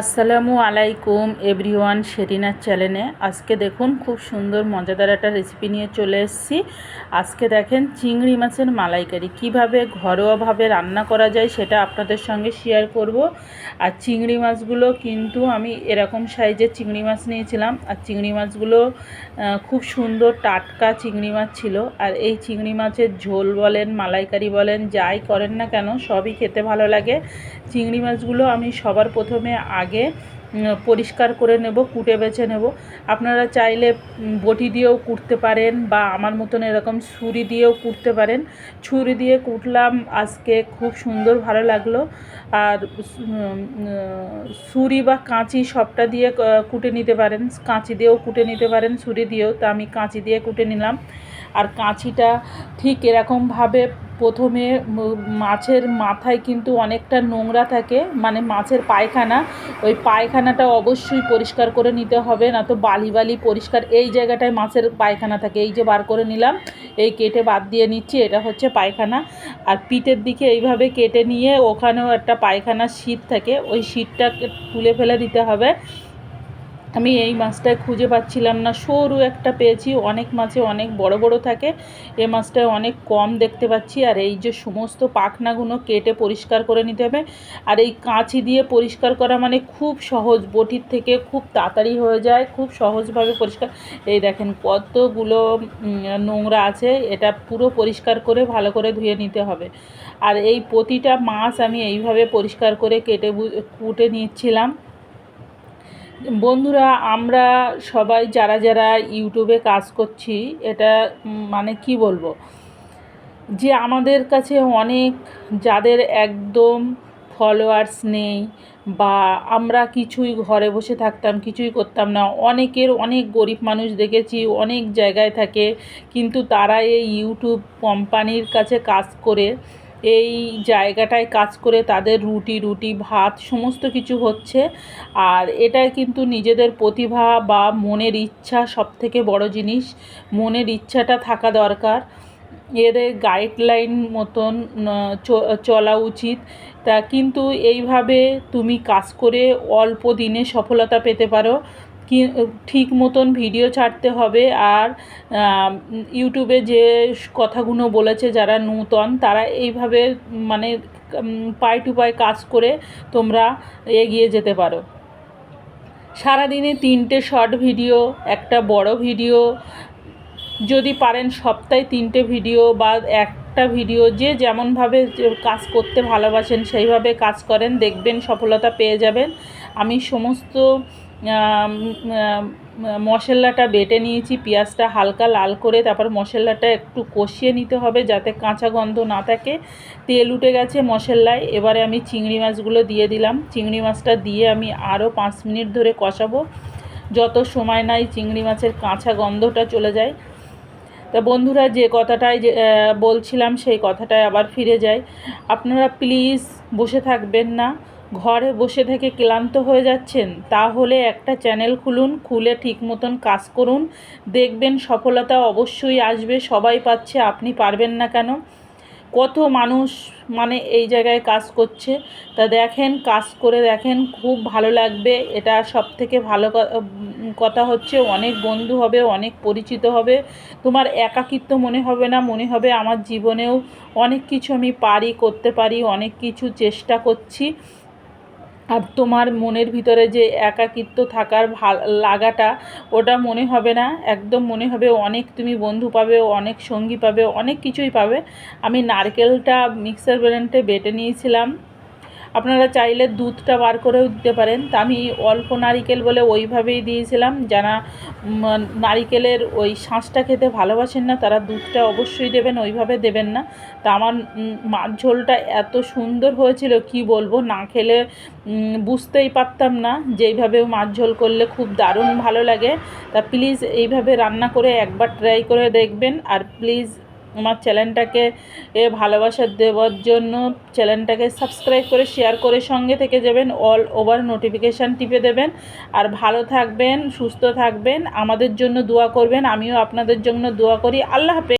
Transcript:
আসসালামু আলাইকুম এভরিওয়ান শেরিনার চ্যানেলে। আজকে দেখুন, খুব সুন্দর, মজাদার একটা রেসিপি নিয়ে চলে এসেছি। আজকে দেখেন চিংড়ি মাছের মালাইকারি। কীভাবে ঘরোয়াভাবে রান্না করা যায় সেটা আপনাদের সঙ্গে শেয়ার করব। আর চিংড়ি মাছগুলো কিন্তু আমি এরকম সাইজের চিংড়ি মাছ নিয়েছিলাম। আর চিংড়ি মাছগুলো খুব সুন্দর টাটকা চিংড়ি মাছ ছিল। আর এই চিংড়ি মাছের ঝোল বলেন, মালাইকারি বলেন, যাই করেন না কেন, সবই খেতে ভালো লাগে। চিংড়ি মাছগুলো আমি সবার প্রথমে আগে পরিষ্কার করে নেব, কুটে বেছে নেব। আপনারা চাইলে বটি দিয়েও কুটতে পারেন বা আমার মতন এরকম ছুরি দিয়েও কুটতে পারেন। ছুরি দিয়ে কুটলাম, আজকে খুব সুন্দর ভালো লাগল। আর ছুরি বা কাঁচি সবটা দিয়ে কুটে নিতে পারেন। কাঁচি দিয়েও কুটে নিতে পারেন, ছুরি দিয়েও। তা আমি কাঁচি দিয়ে কুটে নিলাম। আর কাঁচিটা ঠিক এরকমভাবে প্রথমে মাছের মাথায় কিন্তু অনেকটা নোংরা থাকে মানে মাছের পায়খানা, ওই পায়খানাটা অবশ্যই পরিষ্কার করে নিতে হবে না তো বালি বালি পরিষ্কার, এই জায়গাটায় মাছের পায়খানা থাকে, এই যে বার করে নিলাম, এই কেটে বাদ দিয়ে নিচ্ছি, এটা হচ্ছে পায়খানা, আর পিঠের দিকে এইভাবে কেটে নিয়ে ওখানেও একটা পায়খানার শীত থাকে, ওই শীতটাকে তুলে ফেলে দিতে হবে আমি এই মাছটায় খুঁজে পাচ্ছিলাম না। সরু একটা পেয়েছি, অনেক মাছে অনেক বড় বড় থাকে। এ মাছটায় অনেক কম দেখতে পাচ্ছি। আর এই যে সমস্ত পাখনাগুলো কেটে পরিষ্কার করে নিতে হবে। আর এই কাঁচি দিয়ে পরিষ্কার করা মানে খুব সহজ। বটির থেকে খুব তাড়াতাড়ি হয়ে যায়, খুব সহজভাবে পরিষ্কার। এই দেখেন কতগুলো নোংরা আছে। এটা পুরো পরিষ্কার করে ভালো করে ধুয়ে নিতে হবে। আর এই প্রতিটা মাছ আমি এইভাবে পরিষ্কার করে কেটে কুটে নিচ্ছিলাম। বন্ধুরা, আমরা সবাই যারা যারা ইউটিউবে কাজ করছি, এটা মানে কি বলব? যে আমাদের কাছে অনেক যাদের একদম ফলোয়ার্স নেই বা আমরা কিছুই ঘরে বসে থাকতাম, কিছুই করতাম না। অনেকের অনেক গরিব মানুষ দেখেছি, অনেক জায়গায় থাকে, কিন্তু তারা এই ইউটিউব কোম্পানির কাছে কাজ করে এই জায়গাটায় কাজ করে তাদের রুটি রুটি, ভাত সমস্ত কিছু হচ্ছে। আর এটা কিন্তু নিজেদের প্রতিভা বা মনের ইচ্ছা সব থেকে বড় জিনিস। মনের ইচ্ছাটা থাকা দরকার। এদের গাইডলাইন মতন চলা উচিত। তা কিন্তু এইভাবে তুমি কাজ করে অল্প দিনে সফলতা পেতে পারো। কি, ঠিক মতন ভিডিও ছাড়তে হবে। আর ইউটিউবে যে কথাগুলো বলেছে যারা নূতন, তারা এইভাবে মানে পাই টু পাই কাজ করে তোমরা এগিয়ে যেতে পারো। সারাদিনে তিনটে শর্ট ভিডিও, একটা বড় ভিডিও, যদি পারেন সপ্তাহে তিনটে ভিডিও বা একটা ভিডিও, যে যেমনভাবে কাজ করতে ভালোবাসেন সেইভাবে কাজ করেন, দেখবেন সফলতা পেয়ে যাবেন। আমি সমস্ত মশলাটা বেটে নিয়েছি, পেঁয়াজটা হালকা লাল করে তারপর মশলাটা একটু কষিয়ে নিতে হবে যাতে কাঁচা গন্ধ না থাকে। তেল উঠে গেছে মশলায়, এবারে আমি চিংড়ি মাছগুলো দিয়ে দিলাম। চিংড়ি মাছটা দিয়ে আমি আরও পাঁচ মিনিট ধরে কষাবো। যত সময় নাই চিংড়ি মাছের কাঁচা গন্ধটা চলে যায়। তা বন্ধুরা, যে কথাটাই বলছিলাম সেই কথাটায় আবার ফিরে যাই আপনারা প্লিজ বসে থাকবেন না। ঘরে বসে থেকে ক্লান্ত হয়ে যাচ্ছেন, তাহলে একটা চ্যানেল খুলুন, খুলে ঠিক মতন কাজ করুন। দেখবেন সফলতা অবশ্যই আসবে, সবাই পাচ্ছে, আপনি পারবেন না কেন? কত মানুষ মানে এই জায়গায় কাজ করছে। তা দেখেন, কাজ করে দেখেন, খুব ভালো লাগবে। এটা সব থেকে ভালো কথা হচ্ছে, অনেক বন্ধু হবে, অনেক পরিচিত হবে। তোমার একাকিত্ব মনে হবে না, মনে হবে আমার জীবনেও অনেক কিছু আমি পারি, করতে পারি, অনেক কিছু চেষ্টা করছি। আর তোমার মনের ভিতরে যে একাকিত্ব থাকার ভালো লাগাটা, ওটা মনে হবে না। একদম মনে হবে অনেক তুমি বন্ধু পাবে, অনেক সঙ্গী পাবে, অনেক কিছুই পাবে। আমি নারকেলটা মিক্সার ব্লেন্ডে বেটে নিয়েছিলাম। আপনারা চাইলে দুধটা বার করেও দিতে পারেন। তা আমি অল্প নারিকেল বলে ওইভাবেই দিয়েছিলাম। যারা নারিকেলের ওই শাঁসটা খেতে ভালোবাসেন না, তারা দুধটা অবশ্যই দেবেন, ওইভাবে দেবেন না। তা আমার মাছ ঝোলটা এত সুন্দর হয়েছিল, কি বলব? না খেলে বুঝতেই পারতাম না যেইভাবে মাছ ঝোল করলে খুব দারুণ ভালো লাগে। তা প্লিজ এইভাবে রান্না করে একবার ট্রাই করে দেখবেন। আর প্লিজ আমার চ্যানেলটাকে এ ভালোবাসা দেওয়ার জন্য চ্যানেলটাকে সাবস্ক্রাইব করে শেয়ার করে সঙ্গে থেকে যাবেন অল ওভার নোটিফিকেশান টিপে দেবেন। আর ভালো থাকবেন, সুস্থ থাকবেন, আমাদের জন্য দোয়া করবেন, আমিও আপনাদের জন্য দোয়া করি। আল্লাহ হাফেজ।